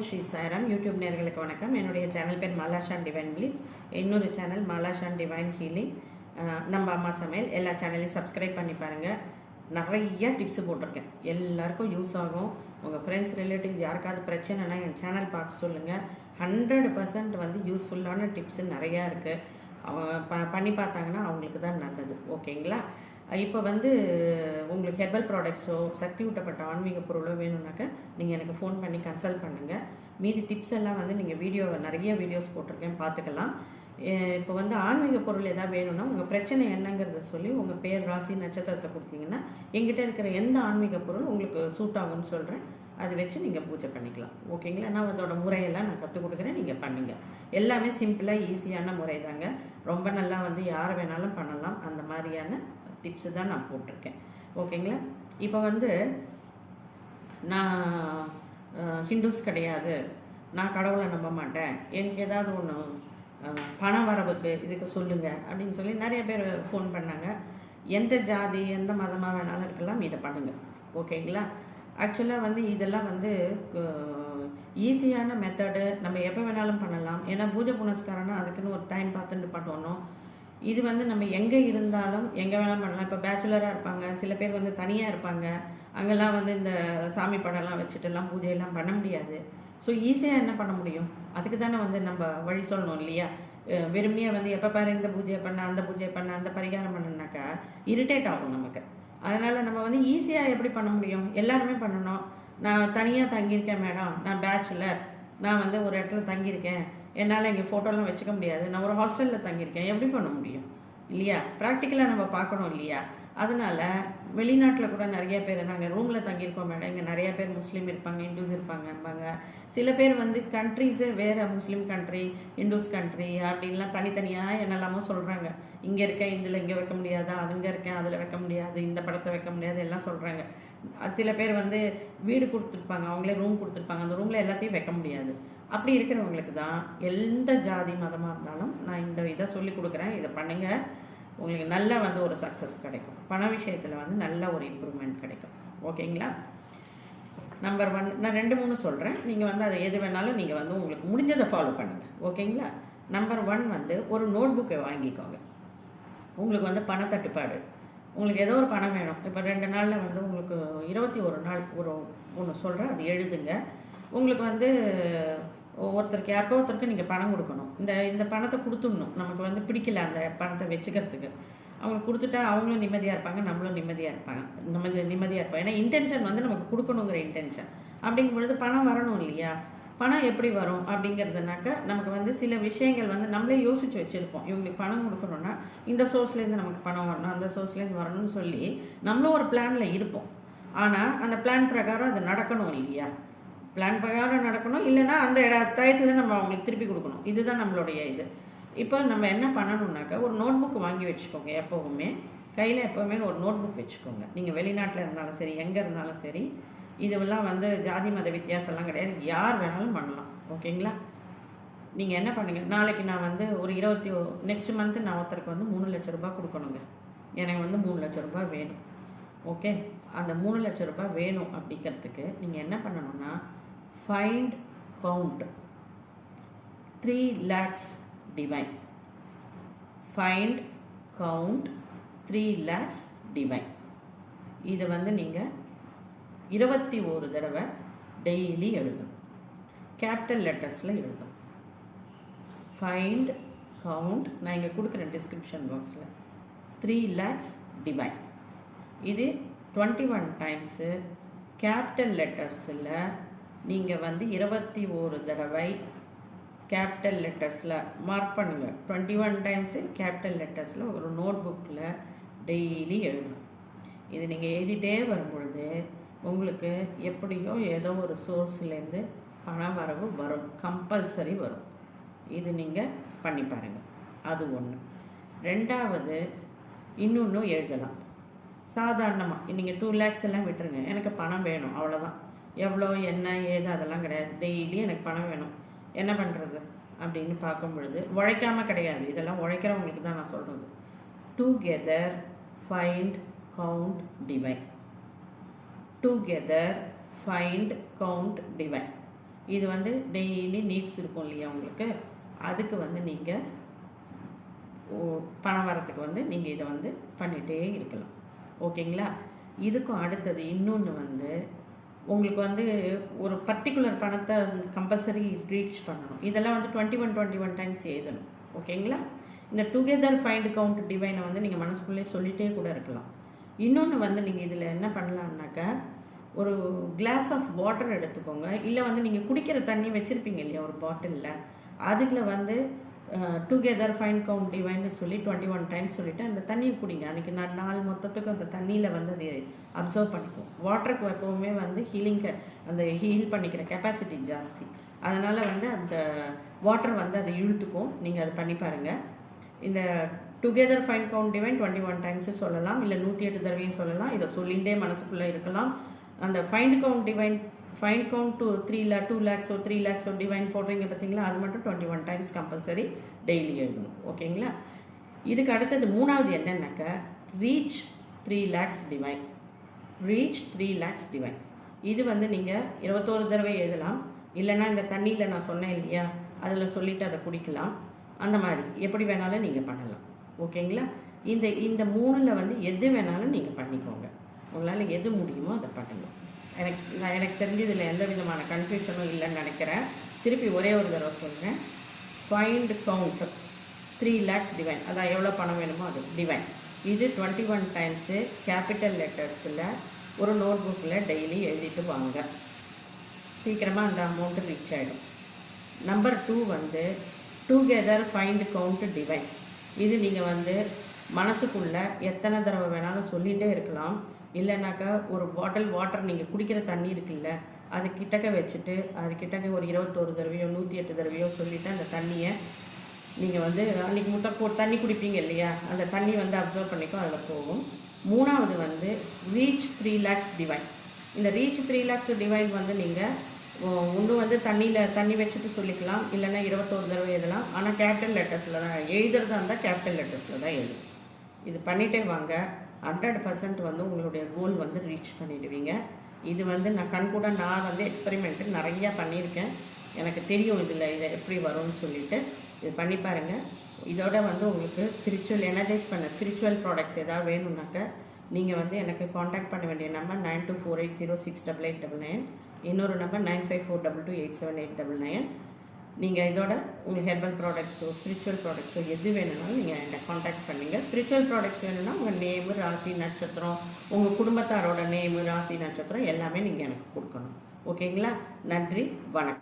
ஓம் ஸ்ரீ சாரம் யூடியூப் நேர்களுக்கு வணக்கம். என்னுடைய சேனல் பேர் மாலாஷான் டிவைன் பிளீஸ் இன்னொரு சேனல் மாலாஷான் டிவைன் ஹீலிங் நம்ம அம்மா சமையல். எல்லா சேனலையும் சப்ஸ்கிரைப் பண்ணி பாருங்கள் நிறைய டிப்ஸ் போட்டிருக்கேன். எல்லாருக்கும் யூஸ் ஆகும். உங்கள் ஃப்ரெண்ட்ஸ் ரிலேட்டிவ்ஸ் யாருக்காவது பிரச்சனைனா என் சேனல் பார்க்க சொல்லுங்கள் ஹண்ட்ரட் பர்சன்ட் வந்து யூஸ்ஃபுல்லான டிப்ஸ் நிறையா இருக்குது அவங்க ப பண்ணி பார்த்தாங்கன்னா அவங்களுக்கு தான் நல்லது. ஓகேங்களா இப்போ வந்து உங்களுக்கு ஹெர்பல் ப்ராடக்ட்ஸோ சக்தி ஊட்டப்பட்ட ஆன்மீக பொருளோ வேணும்னாக்கா நீங்கள் எனக்கு ஃபோன் பண்ணி கன்சல்ட் பண்ணுங்கள் மீதி டிப்ஸ் எல்லாம் வந்து நீங்கள் வீடியோ நிறைய வீடியோஸ் போட்டிருக்கேன் பார்த்துக்கலாம். இப்போ வந்து ஆன்மீக பொருள் எதாவது வேணும்னா உங்கள் பிரச்சனை என்னங்கிறத சொல்லி உங்கள் பேர் ராசி நட்சத்திரத்தை கொடுத்தீங்கன்னா எங்கிட்ட இருக்கிற எந்த ஆன்மீக பொருள் உங்களுக்கு சூட் ஆகும்னு சொல்கிறேன் அதை வச்சு நீங்கள் பூஜை பண்ணிக்கலாம். ஓகேங்களா? நான் அதோட முறையெல்லாம் நான் கற்றுக் கொடுக்குறேன். நீங்கள் பண்ணுங்கள் எல்லாமே சிம்பிளாக ஈஸியான முறை தாங்க ரொம்ப நல்லா வந்து யார் வேணாலும் பண்ணலாம். அந்த மாதிரியான டிப்ஸு தான் நான் போட்டிருக்கேன். ஓகேங்களா இப்போ வந்து நான் ஹிந்துஸ் கிடையாது. நான் கடவுளை நம்ப மாட்டேன். எனக்கு ஏதாவது ஒன்று பண வரவுக்கு இதுக்கு சொல்லுங்கள் அப்படின்னு சொல்லி நிறைய பேர் ஃபோன் பண்ணாங்க. எந்த ஜாதி எந்த மதமாக வேணாலும் இருக்கலாம் இதை பண்ணுங்கள் ஓகேங்களா ஆக்சுவலாக வந்து இதெல்லாம் வந்து ஈஸியான மெத்தடு நம்ம எப்போ வேணாலும் பண்ணலாம். ஏன்னா பூஜை புனஸ்காரம்னா அதுக்குன்னு ஒரு டைம் பார்த்துட்டு பண்ணணும். இது வந்து நம்ம எங்கே இருந்தாலும் எங்கே வேணாலும் பண்ணலாம். இப்போ பேச்சுலராக இருப்பாங்க சில பேர் வந்து தனியாக இருப்பாங்க. அங்கெல்லாம் வந்து இந்த சாமி படம்லாம் வச்சுட்டுலாம் பூஜையெல்லாம் பண்ண முடியாது. ஸோ ஈஸியாக என்ன பண்ண முடியும்? அதுக்கு தானே வந்து நம்ம வழி சொல்லணும் இல்லையா? அஹ் வந்து எப்போ பாரு இந்த பூஜையை பண்ண அந்த பூஜையை பண்ண அந்த பரிகாரம் பண்ணுனாக்கா இரிட்டேட் ஆகும் நமக்கு. அதனால் நம்ம வந்து ஈஸியாக எப்படி பண்ண முடியும்? எல்லாருமே பண்ணணும். நான் தனியாக தங்கியிருக்கேன் மேடம் நான் பேச்சுலர் நான் வந்து ஒரு இடத்துல தங்கியிருக்கேன். என்னால் இங்கே ஃபோட்டோலாம் வச்சுக்க முடியாது. நான் ஒரு ஹாஸ்டலில் தங்கியிருக்கேன். எப்படி பண்ண முடியும்? இல்லையா? ப்ராக்டிக்கலாக நம்ம பார்க்கணும் இல்லையா? அதனால் வெளிநாட்டில் கூட நிறைய பேர் நாங்கள் ரூமில் தங்கியிருக்கோம் மேடம் இங்கே நிறைய பேர் முஸ்லீம் இருப்பாங்க இந்துஸ் இருப்பாங்கம்பாங்க. சில பேர் வந்து கண்ட்ரீஸே வேறு முஸ்லீம் கண்ட்ரி இந்துஸ் கண்ட்ரி அப்படின்லாம் தனித்தனியாக என்னெல்லாமோ சொல்கிறாங்க இங்கே இருக்கேன் இதில் இங்கே வைக்க முடியாதா? அதுங்க இருக்கேன் அதில் வைக்க முடியாது. இந்த படத்தை வைக்க முடியாது. எல்லாம் சொல்கிறாங்க சில பேர் வந்து வீடு கொடுத்துருப்பாங்க அவங்களே ரூம் கொடுத்துருப்பாங்க. அந்த ரூமில் எல்லாத்தையும் வைக்க முடியாது. அப்படி இருக்கிறவங்களுக்கு தான் எந்த ஜாதி மதமாக இருந்தாலும் நான் இந்த இதை சொல்லி கொடுக்குறேன். இதை பண்ணுங்கள் உங்களுக்கு நல்லா வந்து ஒரு சக்ஸஸ் கிடைக்கும். பண விஷயத்தில் வந்து நல்ல ஒரு இம்ப்ரூவ்மெண்ட் கிடைக்கும். ஓகேங்களா நம்பர் ஒன் நான் ரெண்டு மூணு சொல்கிறேன் நீங்கள் வந்து அதை எது வேணாலும் நீங்கள் வந்து உங்களுக்கு முடிஞ்சதை ஃபாலோ பண்ணுங்கள் ஓகேங்களா நம்பர் ஒன் வந்து ஒரு நோட் புக்கை வாங்கிக்கோங்க. உங்களுக்கு வந்து பணத்தட்டுப்பாடு உங்களுக்கு ஏதோ ஒரு பணம் வேணும். இப்போ ரெண்டு நாளில் வந்து உங்களுக்கு இருபத்தி ஒரு நாள் ஒரு ஒன்று சொல்கிறேன் அது எழுதுங்க. உங்களுக்கு வந்து ஒருத்தருக்கு யாருக்கோ ஒருத்தருக்கு நீங்கள் பணம் கொடுக்கணும். இந்த இந்த பணத்தை கொடுத்துடணும். நமக்கு வந்து பிடிக்கல அந்த பணத்தை வச்சுக்கிறதுக்கு. அவங்களுக்கு கொடுத்துட்டா அவங்களும் நிம்மதியாக இருப்பாங்க நம்மளும் நிம்மதியாக இருப்பாங்க. நம்ம நிம்மதியாக இருப்பாங்க ஏன்னா இன்டென்ஷன் வந்து நமக்கு கொடுக்கணுங்கிற இன்டென்ஷன் அப்படிங்கும் பொழுது பணம் வரணும் இல்லையா? பணம் எப்படி வரும் அப்படிங்கிறதுனாக்க நமக்கு வந்து சில விஷயங்கள் வந்து நம்மளே யோசிச்சு வச்சுருப்போம். இவங்களுக்கு பணம் கொடுக்கணும்னா இந்த சோர்ஸ்லேருந்து நமக்கு பணம் வரணும் அந்த சோர்ஸ்லேருந்து வரணும்னு சொல்லி நம்மளும் ஒரு பிளானில் இருப்போம். ஆனால் அந்த பிளான் பிரகாரம் அது நடக்கணும் இல்லையா? பிளான் பிரகாரம் நடக்கணும். இல்லைன்னா அந்த இட நம்ம அவங்களுக்கு திருப்பி கொடுக்கணும். இதுதான் நம்மளுடைய இது. இப்போ நம்ம என்ன பண்ணணும்னாக்கா ஒரு நோட் புக் வாங்கி வச்சுக்கோங்க எப்போவுமே. கையில் எப்போவுமே ஒரு நோட் புக் வச்சுக்கோங்க. நீங்கள் வெளிநாட்டில் இருந்தாலும் சரி எங்கே இருந்தாலும் சரி இதுவெல்லாம் வந்து ஜாதி மத வித்தியாசம்லாம் கிடையாது. யார் வேணாலும் பண்ணலாம். ஓகேங்களா? நீங்கள் என்ன பண்ணுங்கள் நாளைக்கு நான் வந்து ஒரு இருபத்தி நெக்ஸ்ட் மந்த்து நான் ஒருத்தருக்கு வந்து மூணு லட்ச ரூபாய் கொடுக்கணுங்க. எனக்கு வந்து மூணு லட்ச ரூபாய் வேணும். ஓகே? அந்த மூணு லட்ச ரூபாய் வேணும் அப்படிங்கிறதுக்கு நீங்கள் என்ன பண்ணணும்னா find count three lakhs divine find count three lakhs divine இதை வந்து நீங்கள் இருபத்தி ஒரு தடவை டெய்லி எழுதும். கேபிட்டல் லெட்டர்ஸில் எழுதும். ஃபைண்ட் கவுண்ட் நான் இங்கே கொடுக்குறேன் டிஸ்கிரிப்ஷன் பாக்ஸில் த்ரீ லேக்ஸ் டிவைன் இது டுவெண்ட்டி ஒன் டைம்ஸு கேபிட்டல் லெட்டர்ஸில் நீங்கள் வந்து இருபத்தி ஒரு தடவை கேபிட்டல் லெட்டர்ஸில் மார்க் பண்ணுங்கள் டுவெண்ட்டி ஒன் டைம்ஸு கேபிட்டல் லெட்டர்ஸில் ஒரு நோட் புக்கில் டெய்லி எழுதணும் இது நீங்கள் எழுதிட்டே வரும்பொழுது உங்களுக்கு எப்படியோ ஏதோ ஒரு சோர்ஸ்லேருந்து பண வரவு வரும். கம்பல்சரி வரும். இது நீங்கள் பண்ணி பாருங்கள் அது ஒன்று ரெண்டாவது இன்னொன்று எழுதலாம். சாதாரணமாக நீங்கள் டூ லேக்ஸ் எல்லாம் விட்டுருங்க. எனக்கு பணம் வேணும் அவ்வளோதான் எவ்வளோ என்ன ஏது அதெல்லாம் கிடையாது. டெய்லி எனக்கு பணம் வேணும். என்ன பண்ணுறது அப்படின்னு பார்க்கும் பொழுது உழைக்காம கிடையாது. இதெல்லாம் உழைக்கிறவங்களுக்கு தான் நான் சொல்கிறது together find count divine together find count divine இது வந்து டெய்லி நீட்ஸ் இருக்கும் இல்லையா உங்களுக்கு? அதுக்கு வந்து நீங்கள் பணம் வரத்துக்கு வந்து நீங்கள் இதை வந்து பண்ணிகிட்டே இருக்கலாம். ஓகேங்களா இதுக்கும் அடுத்தது இன்னொன்று வந்து உங்களுக்கு வந்து ஒரு பர்டிகுலர் பணத்தை கம்பல்சரி ரீச் பண்ணணும். இதெல்லாம் வந்து twenty one twenty one times எழுதணும் ஓகேங்களா இந்த டுகெதர் ஃபைண்ட் கவுண்ட் டிவைனை வந்து நீங்கள் மனசுக்குள்ளே சொல்லிகிட்டே கூட இருக்கலாம். இன்னொன்று வந்து நீங்கள் இதில் என்ன பண்ணலான்னாக்கா ஒரு கிளாஸ் ஆஃப் வாட்டர் எடுத்துக்கோங்க. இல்லை வந்து நீங்கள் குடிக்கிற தண்ணி வச்சுருப்பீங்க இல்லையா ஒரு பாட்டிலில் அதுக்குள்ள வந்து டுகெதர் ஃபைன் கவுண்ட் டிவைன்னு சொல்லி டுவெண்ட்டி ஒன் டைம்ஸ் சொல்லிவிட்டு அந்த தண்ணியை குடிங்க. அன்றைக்கி நான் நாள் மொத்தத்துக்கும் அந்த தண்ணியில் வந்து அது அப்சர்வ் பண்ணிக்கும். வாட்டருக்கு எப்போவுமே வந்து ஹீலிங்க அந்த ஹீல் பண்ணிக்கிற கெப்பாசிட்டி ஜாஸ்தி. அதனால் வந்து அந்த வாட்டர் வந்து அதை இழுத்துக்கும். நீங்கள் அதை பண்ணி பாருங்கள் இந்த together fine count divine twenty one times சொல்லலாம். இல்லை நூற்றி எட்டு தடவையும் சொல்லலாம். இதை சொல்லிகிட்டே மனசுக்குள்ளே இருக்கலாம். அந்த find count divine fine count two three lakh two லேக்ஸோ three லேக்ஸோ டிவைன் போடுறீங்க பார்த்தீங்களா அது மட்டும் twenty one times compulsory daily எழுதணும். ஓகேங்களா? இதுக்கு அடுத்தது மூணாவது என்னென்னாக்க reach three lakhs divine reach three lakhs divine இது வந்து நீங்கள் இருபத்தோரு தடவை எழுதலாம். இல்லைன்னா இந்த தண்ணியில் நான் சொன்னேன் இல்லையா? அதில் சொல்லிவிட்டு அதை குடிக்கலாம். அந்த மாதிரி. எப்படி வேணாலும் நீங்கள் பண்ணலாம். ஓகேங்களா? இந்த இந்த மூணில் வந்து எது வேணாலும் நீங்கள் பண்ணிக்கோங்க. உங்களால் எது முடியுமோ அதை பண்ணலாம் எனக்கு நான் எனக்கு தெரிஞ்சதில் எந்த விதமான கன்ஃபியூஷனும் இல்லைன்னு நினைக்கிறேன். திருப்பி ஒரே ஒரு தடவை சொல்கிறேன் find count three lakhs divine அதான் எவ்வளோ பணம் வேணுமோ அது. டிவைன் இது டுவெண்ட்டி ஒன் டைம்ஸு கேபிட்டல் லெட்டர்ஸில் ஒரு நோட் புக்கில் டெய்லி எழுதிட்டு வாங்க. சீக்கிரமாக அந்த அமௌண்ட்டு ரீச் ஆகிடும் நம்பர் டூ வந்து டூகெதர் ஃபைண்ட் கவுண்ட் டிவைன் இது நீங்கள் வந்து மனசுக்குள்ளே எத்தனை தடவை வேணாலும் சொல்லிகிட்டே இருக்கலாம். இல்லைனாக்கா ஒரு பாட்டில் வாட்டர் நீங்கள் குடிக்கிற தண்ணி இருக்குல்ல அது கிட்டக்க வச்சுட்டு அது கிட்டக்க ஒரு இருபத்தோரு தடவையோ நூற்றி எட்டு தடவையோ சொல்லிவிட்டு அந்த தண்ணியை நீங்கள் வந்து அன்றைக்கி முட்டை போ தண்ணி குடிப்பீங்க இல்லையா? அந்த தண்ணி வந்து அப்சர்வ் பண்ணிக்கும் அதில் போகும். மூணாவது வந்து ரீச் த்ரீ லேக்ஸ் டிவைன் இந்த ரீச் த்ரீ லேக்ஸ் டிவைன் வந்து நீங்கள் ஒன்றும் வந்து தண்ணியில் தண்ணி வச்சுட்டு சொல்லிக்கலாம். இல்லைன்னா இருபத்தோரு தடவை எழுதலாம். ஆனால் கேபிட்டல் லெட்டர்ஸில் தான் எழுதுறதா இருந்தால் கேபிட்டல் லெட்டர்ஸில் தான் எழுதும் இது பண்ணிகிட்டே வாங்க. ஹண்ட்ரட் பர்சன்ட் வந்து உங்களுடைய கோல் வந்து ரீச் பண்ணிடுவீங்க. இது வந்து நான் கண் கூட நான் வந்து எக்ஸ்பெரிமெண்ட்டு நிறையா பண்ணியிருக்கேன். எனக்கு தெரியும் இதில் இதை எப்படி வரும்னு சொல்லிட்டு. இது பண்ணி பாருங்கள் இதோட வந்து உங்களுக்கு ஸ்பிரிச்சுவல் எனர்ஜைஸ் பண்ண ஸ்பிரிச்சுவல் ப்ராடக்ட்ஸ் ஏதாவது வேணும்னாக்க நீங்கள் வந்து எனக்கு காண்டாக்ட் பண்ண வேண்டிய number nine two four eight zero six double eight double nine இன்னொரு number nine five four double two eight seven eight double nine நீங்கள் இதோட உங்களுக்கு ஹெர்பல் ப்ராடக்ட்ஸோ ஸ்பிரிச்சுவல் ப்ராடக்ட்ஸோ எது வேணும்னாலும் நீங்கள் என்கிட்ட காண்டாக்ட் பண்ணுங்க. ஸ்பிரிச்சுவல் ப்ராடக்ட்ஸ் வேணும்னா உங்கள் நேமு ராசி நட்சத்திரம் உங்கள் குடும்பத்தாரோட நேமு ராசி நட்சத்திரம் எல்லாமே நீங்கள் எனக்கு கொடுக்கணும். ஓகேங்களா நன்றி வணக்கம்.